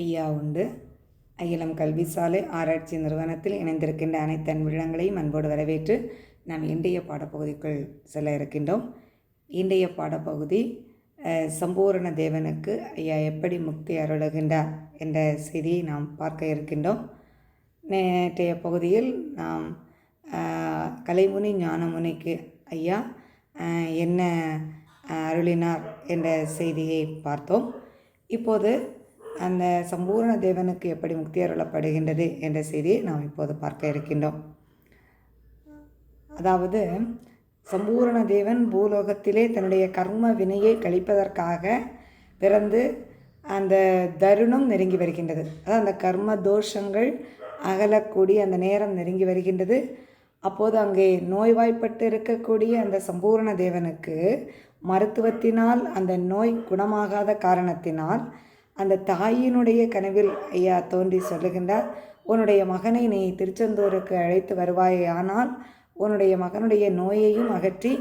ஐயா உண்டு. அகிலம் கல்வி சாலை ஆராய்ச்சி நிறுவனத்தில் இணைந்திருக்கின்ற அனைத்து அன்பிடங்களையும் அன்போடு வரவேற்று நாம் இன்றைய பாடப்பகுதிக்குள் செல்ல இருக்கின்றோம். இன்றைய பாடப்பகுதி சம்பூரண தேவனுக்கு ஐயா எப்படி முக்தி அருளுகின்றார் என்ற செய்தியை நாம் பார்க்க இருக்கின்றோம். நேற்றைய பகுதியில் நாம் கலைமுனி ஞானமுனிக்கு ஐயா என்ன அருளினார் என்ற செய்தியை பார்த்தோம். இப்போது அந்த சம்பூர்ண தேவனுக்கு எப்படி முக்தி அருளப்படுகின்றது என்ற செய்தியை நாம் இப்போது பார்க்க இருக்கின்றோம். அதாவது சம்பூரண தேவன் பூலோகத்திலே தன்னுடைய கர்ம வினையை கழிப்பதற்காக பிறந்து அந்த தருணம் நெருங்கி வருகின்றது. அதாவது அந்த கர்ம தோஷங்கள் அகலக்கூடிய அந்த நேரம் நெருங்கி வருகின்றது. அப்போது அங்கே நோய்வாய்ப்பட்டு இருக்கக்கூடிய அந்த சம்பூரண தேவனுக்கு மருத்துவத்தினால் அந்த நோய் குணமாகாத காரணத்தினால் அந்த தாயினுடைய கனவில் ஐயா தோன்றி சொல்லுகின்றார் உன்னுடைய மகனை நீ திருச்செந்தூருக்கு அழைத்து வருவாயானால் உன்னுடைய மகனுடைய நோயையும் அகற்றி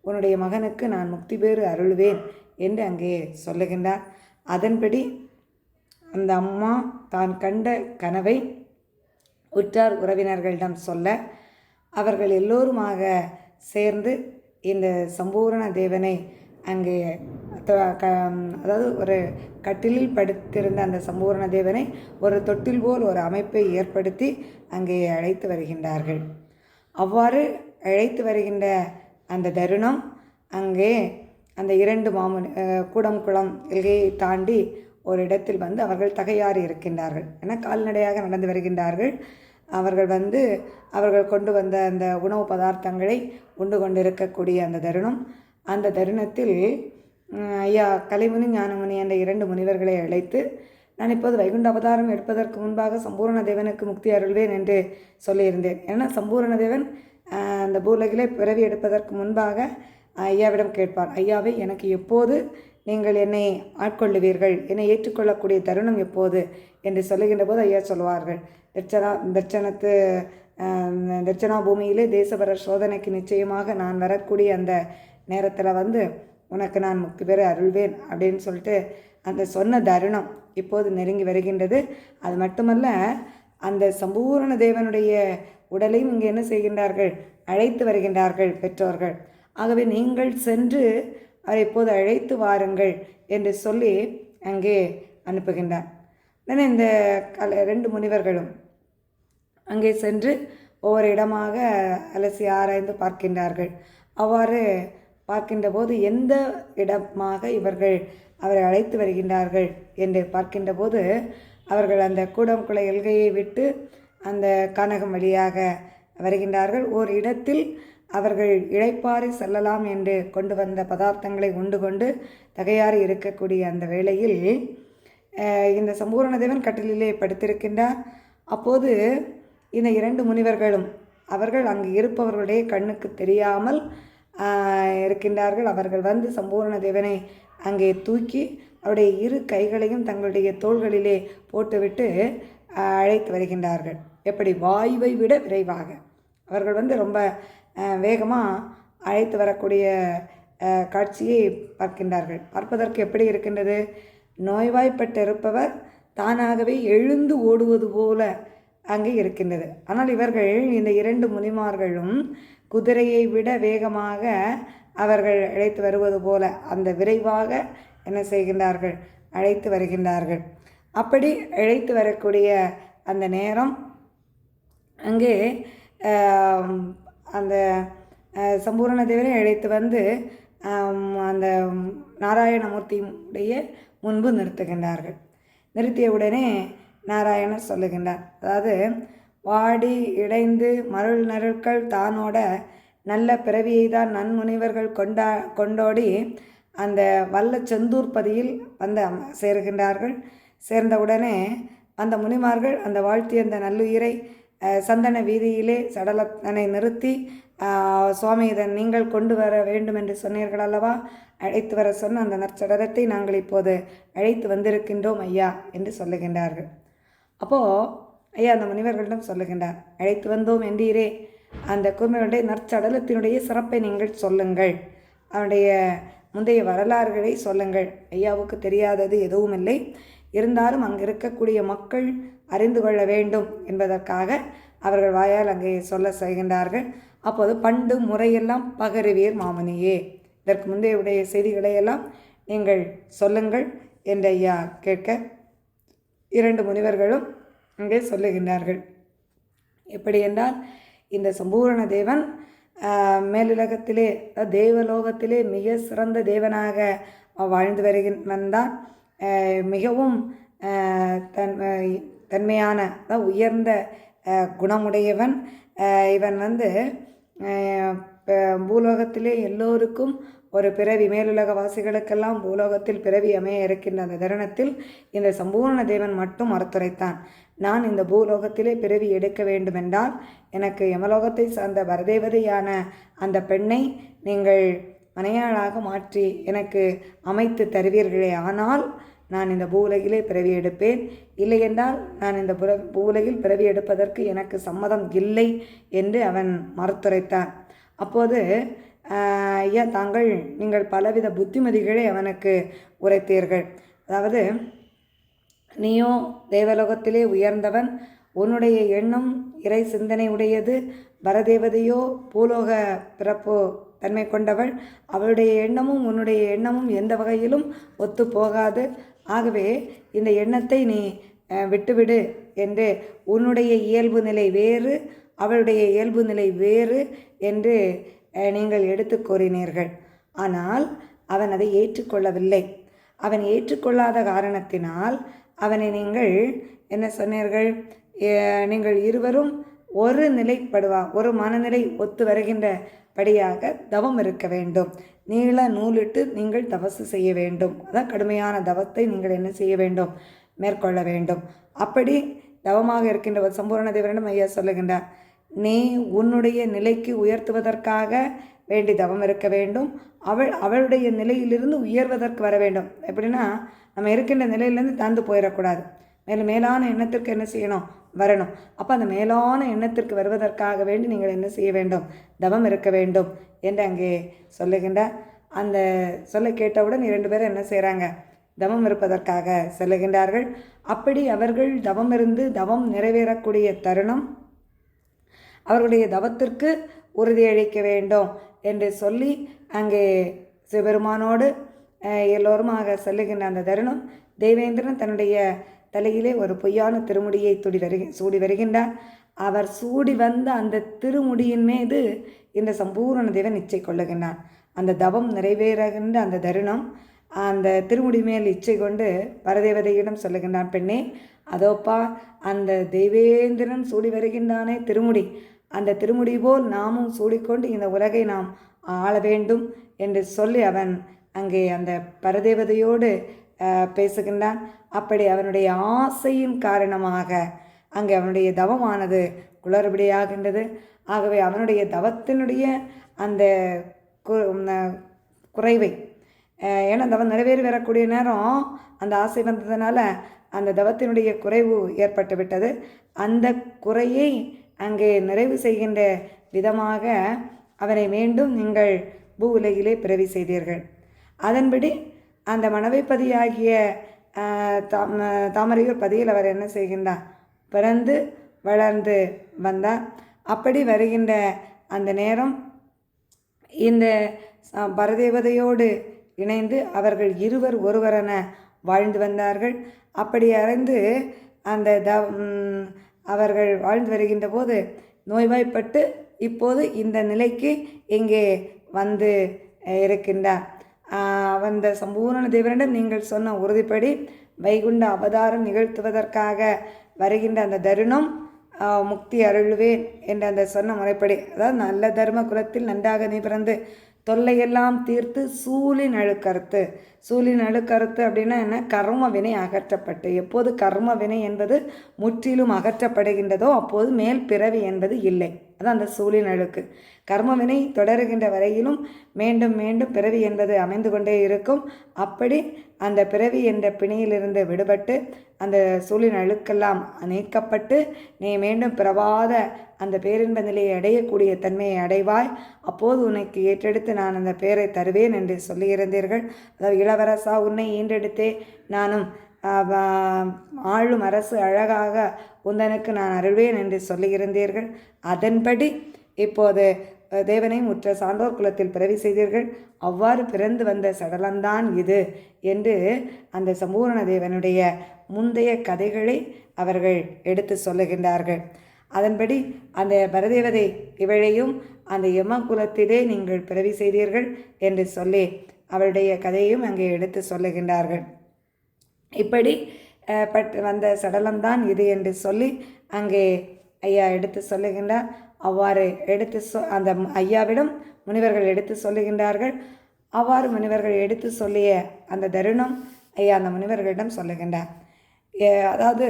உன்னுடைய மகனுக்கு நான் முக்தி பேறு அருள்வேன் என்று அங்கே சொல்லுகின்றார். அதன்படி அந்த அம்மா தான் கண்ட கனவை உற்றார் உறவினர்களிடம் சொல்ல அவர்கள் எல்லோருமாக சேர்ந்து இந்த சம்பூரண தேவனை அங்கே க- அதாவது ஒரு கட்டிலில் படுத்திருந்த அந்த சம்பூர்ண தேவனை ஒரு தொட்டில் போல் ஒரு அமைப்பை ஏற்படுத்தி அங்கே அழைத்து வருகின்றார்கள். அவ்வாறு அழைத்து வருகின்ற அந்த தருணம் அங்கே அந்த இரண்டு மாமன் கூடம் குளம் எல்கையை தாண்டி ஒரு இடத்தில் வந்து அவர்கள் தகையாறி இருக்கின்றார்கள் என கால்நடையாக நடந்து வருகின்றார்கள். அவர்கள் வந்து அவர்கள் கொண்டு வந்த அந்த உணவு பதார்த்தங்களை உண்டு கொண்டிருக்கக்கூடிய அந்த தருணம். அந்த தருணத்தில் ஐயா கலைமுனி ஞானமுனி என்ற இரண்டு முனிவர்களை அழைத்து நான் இப்போது வைகுண்ட அவதாரம் எடுப்பதற்கு முன்பாக சம்பூரண தேவனுக்கு முக்தி அருள்வேன் என்று சொல்லியிருந்தேன். ஏன்னா சம்பூரண தேவன் அந்த பூலகிலே பிறவி எடுப்பதற்கு முன்பாக ஐயாவிடம் கேட்பார். ஐயாவை எனக்கு எப்போது நீங்கள் என்னை ஆட்கொள்ளுவீர்கள்? என்னை ஏற்றுக்கொள்ளக்கூடிய தருணம் எப்போது? என்று சொல்லுகின்ற போது ஐயா சொல்வார்கள். தட்சணா தட்சணத்து தட்சணா பூமியிலே தேசபரர் சோதனைக்கு நிச்சயமாக நான் வரக்கூடிய அந்த நேரத்தில் வந்து உனக்கு நான் முக்தி பெற அருள்வேன் அப்படின்னு சொல்லிட்டு அந்த சொன்ன தருணம் இப்போது நெருங்கி வருகின்றது. அது மட்டுமல்ல அந்த சம்பூரண தேவனுடைய உடலையும் இங்கே என்ன செய்கின்றார்கள்? அழைத்து வருகின்றார்கள் பெற்றோர்கள். ஆகவே நீங்கள் சென்று அவரை இப்போது அழைத்து வாருங்கள் என்று சொல்லி அங்கே அனுப்புகின்றார். தென் இந்த கல ரெண்டு முனிவர்களும் அங்கே சென்று ஒவ்வொரு இடமாக அலசி ஆராய்ந்து பார்க்கின்றார்கள். அவ்வாறு பார்க்கின்ற போது எந்த இடமாக இவர்கள் அவரை அழைத்து வருகின்றார்கள் என்று பார்க்கின்ற போது அவர்கள் அந்த கூடம்குள எல்கையை விட்டு அந்த கனகம் வழியாக வருகின்றார்கள். ஓர் இடத்தில் அவர்கள் இழைப்பாறை செல்லலாம் என்று கொண்டு வந்த பதார்த்தங்களை உண்டு கொண்டு தகையாறு இருக்கக்கூடிய அந்த வேளையில் இந்த சம்பூரணதேவன் கட்டிலே படுத்திருக்கின்றார். அப்போது இந்த இரண்டு முனிவர்களும் அவர்கள் அங்கு இருப்பவர்களுடைய கண்ணுக்கு தெரியாமல் இருக்கின்றார்கள். அவர்கள் வந்து சம்பூர்ண தேவனை அங்கே தூக்கி அவருடைய இரு கைகளையும் தங்களுடைய தோள்களிலே போட்டுவிட்டு அழைத்து வருகின்றார்கள். எப்படி? வாயுவை விட விரைவாக. அவர்கள் வந்து ரொம்ப வேகமாக அழைத்து வரக்கூடிய காட்சியை பார்க்கின்றார்கள். பார்ப்பதற்கு எப்படி இருக்கின்றது? நோய்வாய்ப்பட்டிருப்பவர் தானாகவே எழுந்து ஓடுவது போல அங்கே இருக்கின்றது. ஆனால் இவர்கள் இந்த இரண்டு முனிமார்களும் குதிரையை விட வேகமாக அவர்கள் அழைத்து வருவது போல அந்த விரைவாக என்ன செய்கின்றார்கள்? அழைத்து வருகின்றார்கள். அப்படி அழைத்து வரக்கூடிய அந்த நேரம் அங்கே அந்த சம்பூரண தேவரை அழைத்து வந்து அந்த நாராயணமூர்த்தியுடைய முன்பு நிறுத்துகின்றார்கள். நிறுத்திய உடனே நாராயணர் சொல்லுகின்றார். அதாவது வாடி இடைந்து மருள் நருள்கள் தானோட நல்ல பிறவியை தான் நன்முனிவர்கள் கொண்டா கொண்டோடி அந்த வல்ல செந்தூர்பதியில் வந்து சேருகின்றார்கள். சேர்ந்தவுடனே அந்த முனிமார்கள் அந்த வாழ்த்திய அந்த நல்லுயிரை சந்தன வீதியிலே சடலத்தனை நிறுத்தி சுவாமி இதை நீங்கள் கொண்டு வர வேண்டும் என்று சொன்னீர்கள் அல்லவா? அழைத்து வர சொன்ன அந்த நற்சடலத்தை நாங்கள் இப்போது அழைத்து வந்திருக்கின்றோம் ஐயா என்று சொல்லுகின்றார்கள். அப்போது ஐயா அந்த முனிவர்களிடம் சொல்லுகின்றார் அழைத்து வந்தோம் என்றீரே அந்த கூர்மையுடைய நற்சடலத்தினுடைய சிறப்பை நீங்கள் சொல்லுங்கள். அவனுடைய முந்தைய வரலாறுகளை சொல்லுங்கள். ஐயாவுக்கு தெரியாதது எதுவும் இல்லை. இருந்தாலும் அங்கிருக்கக்கூடிய மக்கள் அறிந்து கொள்ள வேண்டும் என்பதற்காக அவர்கள் வாயால் அங்கே சொல்ல செய்கின்றார்கள். அப்போது பண்டு முறையெல்லாம் பகருவீர் மாமனியே. இதற்கு முந்தைய உடைய செய்திகளை எல்லாம் நீங்கள் சொல்லுங்கள் என்று ஐயா கேட்க இரண்டு முனிவர்களும் அங்கே சொல்லுகின்றார்கள். எப்படி என்றால் இந்த சம்பூரண தேவன் மேலுலகத்திலே தேவலோகத்திலே மிக சிறந்த தேவனாக வாழ்ந்து வருகின் வந்தான். மிகவும் தன் தன்மையான உயர்ந்த குணமுடையவன். இவன் வந்து பூலோகத்திலே எல்லோருக்கும் ஒரு பிறவி மேலுலக வாசிகளுக்கெல்லாம் பூலோகத்தில் பிறவி அமைய இருக்கின்ற அந்த தருணத்தில் இந்த சம்பூர்ண தேவன் மட்டும் மறுத்துரைத்தான். நான் இந்த பூலோகத்திலே பிறவி எடுக்க வேண்டுமென்றால் எனக்கு யமலோகத்தை சார்ந்த வரதேவதையான அந்த பெண்ணை நீங்கள் மனையாளாக மாற்றி எனக்கு அமைத்து தருவீர்களே. ஆனால் நான் இந்த பூவுலகிலே பிறவி எடுப்பேன். இல்லையென்றால் நான் இந்த புற பூவுலகில் பிறவி எடுப்பதற்கு எனக்கு சம்மதம் இல்லை என்று அவன் மறுத்துரைத்தான். அப்போது ஐயா தாங்கள் நீங்கள் பலவித புத்திமதிகளை அவனுக்கு உரைத்தீர்கள். அதாவது நீயோ தேவலோகத்திலே உயர்ந்தவன் உன்னுடைய எண்ணம் இறை சிந்தனை உடையது பரதேவதையோ பூலோக பிறப்பு தன்மை கொண்டவள். அவளுடைய எண்ணமும் உன்னுடைய எண்ணமும் எந்த வகையிலும் ஒத்து போகாது ஆகவே இந்த எண்ணத்தை நீ விட்டுவிடு என்று உன்னுடைய இயல்பு நிலை வேறு அவளுடைய இயல்பு நிலை வேறு என்று நீங்கள் எடுத்து கூறினீர்கள். ஆனால் அவன் அதை ஏற்றுக்கொள்ளவில்லை. அவன் ஏற்றுக்கொள்ளாத காரணத்தினால் அவனை நீங்கள் என்ன சொன்னீர்கள்? நீங்கள் இருவரும் ஒரு நிலைப்படுவா ஒரு மனநிலை ஒத்து வருகின்ற படியாக தவம் இருக்க வேண்டும். நீள நூலிட்டு நீங்கள் தவசு செய்ய வேண்டும். அதான் கடுமையான தவத்தை நீங்கள் என்ன செய்ய வேண்டும்? மேற்கொள்ள வேண்டும். அப்படி தவமாக இருக்கின்ற ஒரு சம்பூரண தேவரிடம் ஐயா சொல்லுகின்றார் நீ உன்னுடைய நிலைக்கு உயர்த்துவதற்காக வேண்டி தவம் இருக்க வேண்டும். அவள் அவளுடைய நிலையிலிருந்து உயர்வதற்கு வர வேண்டும். எப்படின்னா நம்ம இருக்கின்ற நிலையிலேருந்து தாழ்ந்து போயிடக்கூடாது. மேலும் மேலான எண்ணத்திற்கு என்ன செய்யணும்? வரணும். அப்போ அந்த மேலான எண்ணத்திற்கு வருவதற்காக வேண்டி நீங்கள் என்ன செய்ய வேண்டும்? தவம் இருக்க வேண்டும் என்று அங்கே சொல்லுகின்ற அந்த சொல்ல கேட்டவுடன் இரண்டு பேரும் என்ன செய்கிறாங்க தவம் இருப்பதற்காக செல்லுகின்றார்கள். அப்படி அவர்கள் தவம் இருந்து தவம் நிறைவேறக்கூடிய தருணம் அவர்களுடைய தவத்திற்கு உறுதியளிக்க வேண்டும் என்று சொல்லி அங்கே சிவபெருமானோடு எல்லோருமாக செல்லுகின்ற அந்த தருணம் தேவேந்திரன் தன்னுடைய தலையிலே ஒரு பொய்யான திருமுடியை துடி வருகி சூடி வருகின்றார். அவர் சூடி வந்த அந்த திருமுடியின் மீது இந்த சம்பூரண தேவன் இச்சை கொள்ளுகின்றான் அந்த தவம் நிறைவேறுகின்ற அந்த தருணம் அந்த திருமுடி மேல் இச்சை கொண்டு பரதேவதையிடம் சொல்லுகின்றான் பெண்ணே அதோப்பா அந்த தேவேந்திரன் சூடி வருகின்றானே திருமுடி. அந்த திருமுடி போல் நாமும் சூடிக்கொண்டு இந்த உலகை நாம் ஆள வேண்டும் என்று சொல்லி அவன் அங்கே அந்த பரதேவதையோடு பேசுகின்றான். அப்படி அவனுடைய ஆசையின் காரணமாக அங்கே அவனுடைய தவமானது குளறுபடியாகின்றது. ஆகவே அவனுடைய தவத்தினுடைய அந்த கு- குறைவை ஏன்னா தவம் நிறைவேறி வரக்கூடிய நேரம் அந்த ஆசை வந்ததுனால அந்த தவத்தினுடைய குறைவு ஏற்பட்டு விட்டது. அந்த குறையை அங்கே நிறைவு செய்கின்ற விதமாக அவனை மீண்டும் நீங்கள் பூ உலகிலே பிறவி செய்தீர்கள். அதன்படி அந்த மணவைப்பதியாகிய தாம் தாமரையூர் பதியில் அவர் என்ன செய்கின்றார்? பிறந்து வளர்ந்து வந்தார். அப்படி வருகின்ற அந்த நேரம் இந்த பரதேவதையோடு இணைந்து அவர்கள் இருவர் ஒருவரென வாழ்ந்து வந்தார்கள். அப்படி அறிந்து அந்த த அவர்கள் வாழ்ந்து வருகின்ற போது நோய்வாய்ப்பட்டு இப்போது இந்த நிலைக்கு இங்கே வந்து இருக்கின்றார். வந்த அந்த சம்பூரண தேவரிடம் நீங்கள் சொன்ன உறுதிப்படி வைகுண்ட அவதாரம் நிகழ்த்துவதற்காக வருகின்ற அந்த தருணம் முக்தி அருள்வேன் என்ற அந்த சொன்ன முறைப்படி. அதாவது நல்ல தர்ம குலத்தில் நன்றாக நீ பிறந்து தொல்லையெல்லாம் தீர்த்து சூழின் அழுக்கறுத்து சூழின் நடுக்கருத்து அப்படின்னா என்ன? கர்ம வினை அகற்றப்பட்டு. எப்போது கர்ம வினை என்பது முற்றிலும் அகற்றப்படுகின்றதோ அப்போது மேல் பிறவி என்பது இல்லை. அதான் அந்த சூழின் அழுக்கு. கர்ம வினை தொடருகின்ற வரையிலும் மீண்டும் மீண்டும் பிறவி என்பது அமைந்து கொண்டே இருக்கும். அப்படி அந்த பிறவி என்ற பிணியிலிருந்து விடுபட்டு அந்த சூழின் அழுக்கெல்லாம் நீக்கப்பட்டு நீ மீண்டும் பிறவாத அந்த பேரின்ப நிலையை அடையக்கூடிய தன்மையை அடைவாய். அப்போது உனக்கு ஏற்றெடுத்து நான் அந்த பேரை தருவேன் என்று சொல்லியிருந்தீர்கள் அதாவது இளவரசா உன்னை ஈன்றெடுத்தே நானும் ஆளும் அரசு அழகாக உந்தனுக்கு நான் அருள்வேன் என்று சொல்லியிருந்தீர்கள். அதன்படி இப்போது தேவனை முற்ற சான்றோர் குலத்தில் பிறவி செய்தீர்கள். அவ்வாறு பிறந்து வந்த சடலம்தான் இது என்று அந்த சம்பூரண தேவனுடைய முந்தைய கதைகளை அவர்கள் எடுத்து சொல்லுகின்றார்கள். அதன்படி அந்த பரதேவதை இவளையும் அந்த யம குலத்திலே நீங்கள் பிறவி செய்தீர்கள் என்று சொல்லி அவளுடைய கதையும் அங்கே எடுத்து சொல்லுகின்றார்கள். இப்படி பட் வந்த சடலம்தான் இது என்று சொல்லி அங்கே ஐயா எடுத்து சொல்லுகின்றார். அவ்வாறு எடுத்து சொ அந்த ஐயாவிடம் முனிவர்கள் எடுத்து சொல்லுகின்றார்கள். அவ்வாறு முனிவர்கள் எடுத்து சொல்லிய அந்த தருணம் ஐயா அந்த முனிவர்களிடம் சொல்லுகின்றார். அதாவது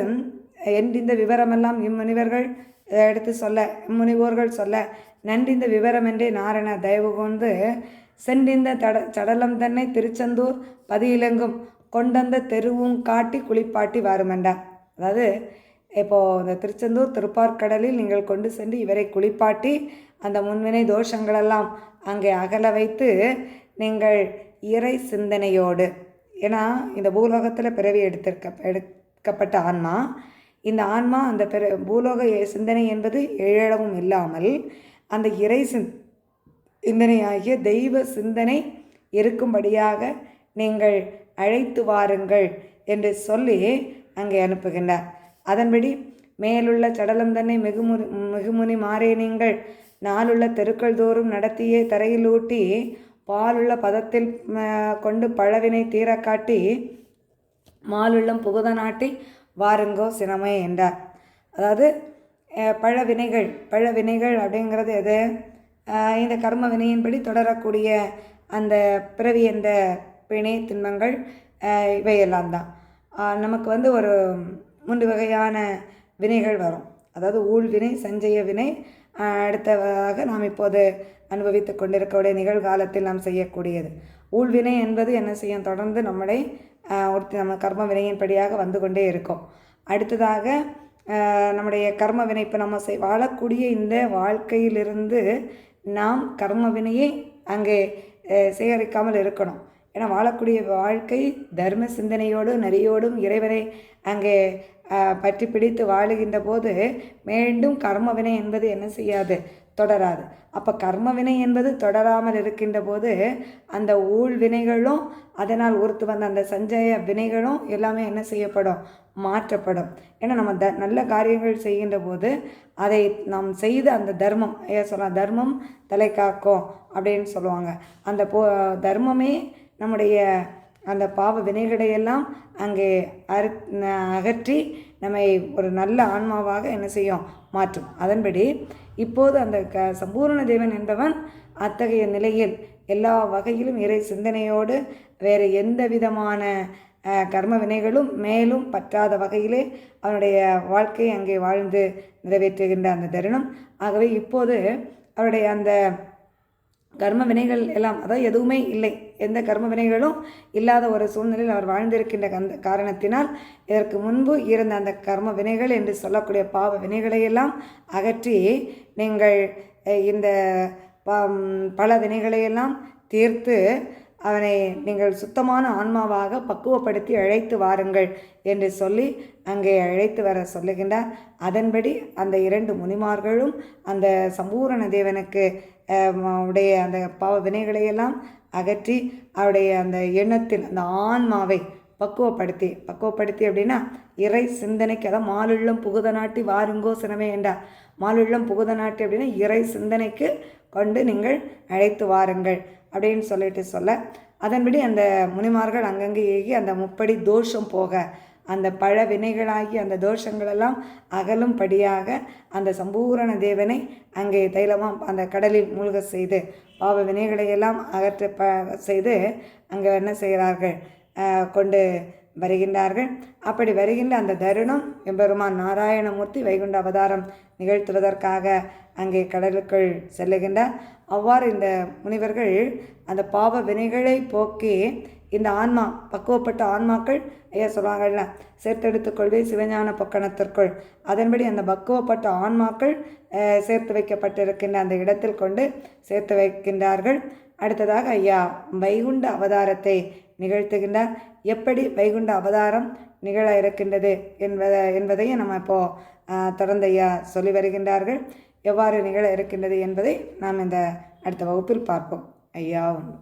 இந்த விவரமெல்லாம் இம்முனிவர்கள் எடுத்து சொல்ல இம்முனிவோர்கள் சொல்ல நன்றிந்த விவரமென்றே நாரண தயவு கொண்டு சென்றிந்த தட சடலம் தன்னை திருச்செந்தூர் பதியிலங்கும் கொண்டந்த தெருவும் காட்டி குளிப்பாட்டி வாருமெண்டா அதாவது இப்போது இந்த திருச்செந்தூர் திருப்பார்க்கடலில் நீங்கள் கொண்டு சென்று இவரை குளிப்பாட்டி அந்த முன்வினை தோஷங்களெல்லாம் அங்கே அகல வைத்து நீங்கள் இறை சிந்தனையோடு ஏன்னா இந்த பூலோகத்தில் பிறவி எடுத்திருக்க எடுக்கப்பட்ட ஆன்மா இந்த ஆன்மா அந்த பிற பூலோக சிந்தனை என்பது எழவும் இல்லாமல் அந்த இறை சிந் சிந்தனையாகிய தெய்வ சிந்தனை இருக்கும்படியாக நீங்கள் அழைத்து வாருங்கள் என்று சொல்லி அங்கே அனுப்புகின்றார். அதன்படி மேலுள்ள சடலம் தன்னை மிகுமுனி மிகுமுனி மாறே நீங்கள் நாளுள்ள தெருக்கள் தோறும் நடத்தியே தரையில் ஊட்டி பாலுள்ள பதத்தில் கொண்டு பழவினை தீர காட்டி மாலுள்ளம் புகுத நாட்டி வாருங்கோ சினமே என்றார். அதாவது பழவினைகள் பழவினைகள் அப்படிங்கிறது எது? இந்த கர்ம வினையின்படி தொடரக்கூடிய அந்த பிறவி என்ற பிணை திண்மங்கள் இவையெல்லாம் தான். நமக்கு வந்து ஒரு மூன்று வகையான வினைகள் வரும். அதாவது ஊழ்வினை சஞ்சய வினை. அடுத்ததாக நாம் இப்போது அனுபவித்து கொண்டிருக்கக்கூடிய நிகழ்காலத்தில் நாம் செய்யக்கூடியது. ஊழ்வினை என்பது என்ன செய்யும்? தொடர்ந்து நம்மளை ஒருத்தி நம்ம கர்ம வினையின்படியாக வந்து கொண்டே இருக்கும். அடுத்ததாக நம்முடைய கர்ம வினை இப்போ நம்ம செய் வாழக்கூடிய இந்த வாழ்க்கையிலிருந்து நாம் கர்ம வினையை அங்கே சேகரிக்காமல் இருக்கணும். ஏன்னா வாழக்கூடிய வாழ்க்கை தர்ம சிந்தனையோடும் நெறியோடும் இறைவனை அங்கே பற்றி பிடித்து வாழுகின்ற போது மீண்டும் கர்மவினை என்பது என்ன செய்யாது? தொடராது. அப்போ கர்மவினை என்பது தொடராமல் இருக்கின்ற போது அந்த ஊழ் வினைகளும் அதனால் ஒருத்து வந்த அந்த சஞ்சய வினைகளும் எல்லாமே என்ன செய்யப்படும்? மாற்றப்படும். ஏன்னா நம்ம த நல்ல காரியங்கள் செய்கின்ற போது அதை நாம் செய்த அந்த தர்மம் ஏன் சொல்லலாம் தர்மம் தலை காக்கும் அப்படின்னு சொல்லுவாங்க. அந்த போ தர்மமே நம்முடைய அந்த பாவ வினைகளையெல்லாம் அங்கே அறு அகற்றி நம்மை ஒரு நல்ல ஆன்மாவாக என்ன செய்யும்? மாற்றும். அதன்படி இப்போது அந்த க சம்பூர்ண தேவன் என்பவன் அத்தகைய நிலையில் எல்லா வகையிலும் இறை சிந்தனையோடு வேறு எந்த விதமான கர்ம வினைகளும் மேலும் பற்றாத வகையிலே அவனுடைய வாழ்க்கையை அங்கே வாழ்ந்து நிறைவேற்றுகின்ற அந்த தருணம். ஆகவே இப்போது அவருடைய அந்த கர்ம வினைகள் எல்லாம் அதாவது எதுவுமே இல்லை எந்த கர்ம வினைகளும் இல்லாத ஒரு சூழ்நிலையில் அவர் வாழ்ந்திருக்கின்ற அந்த காரணத்தினால் இதற்கு முன்பு இருந்த அந்த கர்ம வினைகள் என்று சொல்லக்கூடிய பாவ வினைகளை எல்லாம் அகற்றி நீங்கள் இந்த ப- பல வினைகளையெல்லாம் தீர்த்து அவனை நீங்கள் சுத்தமான ஆன்மாவாக பக்குவப்படுத்தி அழைத்து வாருங்கள் என்று சொல்லி அங்கே அழைத்து வர சொல்லுகின்றார். அதன்படி அந்த இரண்டு முனிமார்களும் அந்த சம்பூரண தேவனுக்கு உடைய அந்த பாவ வினைகளையெல்லாம் அகற்றி அவருடைய அந்த எண்ணத்தில் அந்த ஆன்மாவை பக்குவப்படுத்தி பக்குவப்படுத்தி அப்படின்னா இறை சிந்தனைக்கு அதான் மாலுள்ளம் புகுத நாட்டி வாருங்கோ சினமே என்றார். மாலுள்ளம் புகுத நாட்டி அப்படின்னா இறை சிந்தனைக்கு கொண்டு நீங்கள் அழைத்து வாருங்கள். அப்படின்னு சொல்லிட்டு சொல்ல அதன்படி அந்த முனிமார்கள் அங்கங்கே ஏகி அந்த முப்படி தோஷம் போக அந்த பழ வினைகளாகி அந்த தோஷங்களெல்லாம் அகலும்படியாக அந்த சம்பூரண தேவனை அங்கே தைலமாக அந்த கடலில் மூழ்க செய்து பாவ வினைகளையெல்லாம் அகற்ற ப செய்து அங்கே என்ன செய்கிறார்கள்? கொண்டு வருகின்றார்கள். அப்படி வருகின்ற அந்த தருணம் எம்பெருமான் நாராயணமூர்த்தி வைகுண்ட அவதாரம் நிகழ்த்துவதற்காக அங்கே கடலுக்குள் செல்லுகின்றார். அவ்வாறு இந்த முனிவர்கள் அந்த பாவ வினைகளை போக்கி இந்த ஆன்மா பக்குவப்பட்ட ஆன்மாக்கள் ஐயா சொல்லுவாங்கள்ல சேர்த்தெடுத்துக் கொள்வே சிவஞான பொக்கணத்திற்குள். அதன்படி அந்த பக்குவப்பட்ட ஆன்மாக்கள் சேர்த்து வைக்கப்பட்டிருக்கின்ற அந்த இடத்தில் கொண்டு சேர்த்து வைக்கின்றார்கள். அடுத்ததாக ஐயா வைகுண்ட அவதாரத்தை நிகழ்த்துகின்றார். எப்படி வைகுண்ட அவதாரம் நிகழ இருக்கின்றது என்பதை என்பதையும் நம்ம இப்போது தொடர்ந்து ஐயா சொல்லி வருகின்றார்கள். எவ்வாறு நிகழ இருக்கின்றது என்பதை நாம் இந்த அடுத்த வகுப்பில் பார்ப்போம். ஐயா உண்டு.